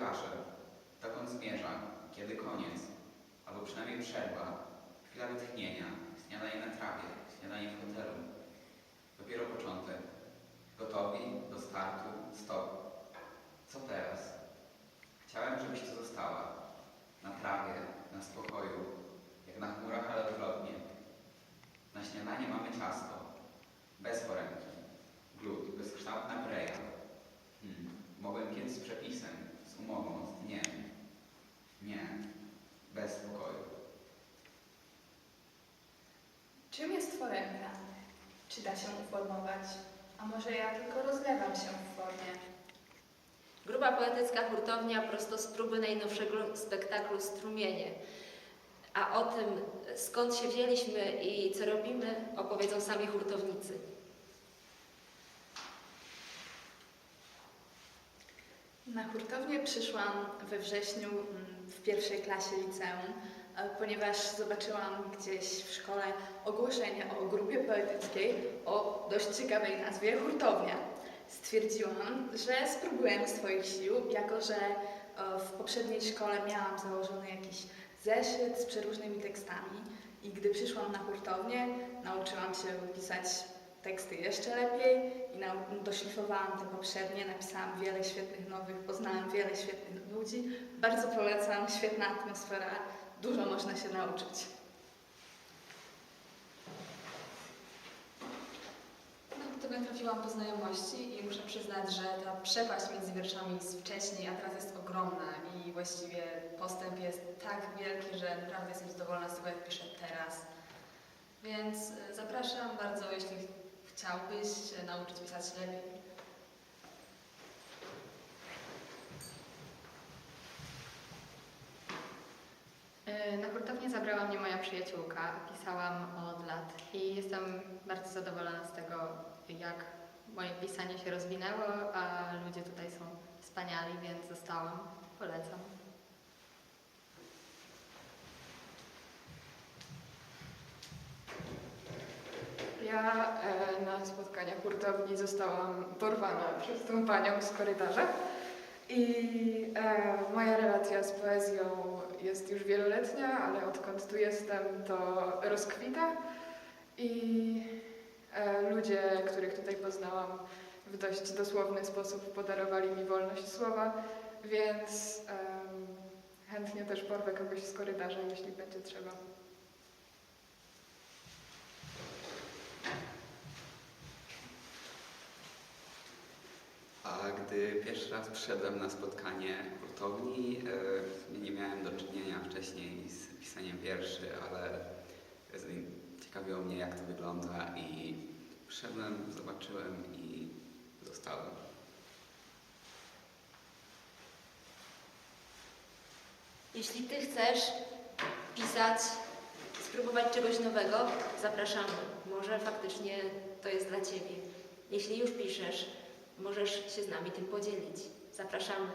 wykaże, dokąd zmierzam, kiedy koniec, albo przynajmniej przerwa, chwila wytchnienia, śniadanie na trawie, śniadanie w hotelu. Dopiero początek. Gotowi do startu, stop. Co teraz? Chciałem, żebyś tu została. Na trawie, na spokoju, jak na chmurach, ale odwrotnie. Na śniadanie mamy ciasto, bez foremki, glut, bezkształtna breja. Hmm. Mogłem piec z przepisem, z umową, z dniem. Nie, bez spokoju. Czym jest foremka? Czy da się uformować? A może ja tylko rozlewam się w formie? Grupa poetycka hurtownia prosto z próby najnowszego spektaklu Strumienie. A o tym, skąd się wzięliśmy i co robimy, opowiedzą sami hurtownicy. Na hurtownię przyszłam we wrześniu mm, w pierwszej klasie liceum, e, ponieważ zobaczyłam gdzieś w szkole ogłoszenie o grupie poetyckiej o dość ciekawej nazwie hurtownia. Stwierdziłam, że spróbuję swoich sił, jako że e, w poprzedniej szkole miałam założony jakiś zeszyt z przeróżnymi tekstami i gdy przyszłam na hurtownię, nauczyłam się pisać teksty jeszcze lepiej i nau- doszlifowałam te poprzednie, napisałam wiele świetnych nowych, poznałam wiele świetnych ludzi. Bardzo polecam, świetna atmosfera, dużo można się nauczyć. No, do tego trafiłam po znajomości i muszę przyznać, że ta przepaść między wierszami z wcześniej, a teraz jest ogromna i właściwie postęp jest tak wielki, że naprawdę jestem zadowolona z tego, jak piszę teraz. Więc y, zapraszam bardzo, jeśli chciałbyś się nauczyć pisać lepiej. E, Na hurtownię zabrała mnie moja przyjaciółka. Pisałam od lat i jestem bardzo zadowolona z tego, jak moje pisanie się rozwinęło, a ludzie tutaj są wspaniali, więc zostałam. Polecam. Ja e, na spotkaniach hurtowni zostałam porwana przez tą panią z korytarza i e, moja relacja z poezją jest już wieloletnia, ale odkąd tu jestem, to rozkwita i e, ludzie, których tutaj poznałam, w dość dosłowny sposób podarowali mi wolność słowa, więc em, chętnie też porwę kogoś z korytarza, jeśli będzie trzeba. A gdy pierwszy raz przyszedłem na spotkanie hurtowni, e, nie miałem do czynienia wcześniej z pisaniem wierszy, ale ciekawiło mnie, jak to wygląda i przyszedłem, zobaczyłem i zostałem. Jeśli Ty chcesz pisać, spróbować czegoś nowego, zapraszamy. Może faktycznie to jest dla Ciebie. Jeśli już piszesz, możesz się z nami tym podzielić. Zapraszamy.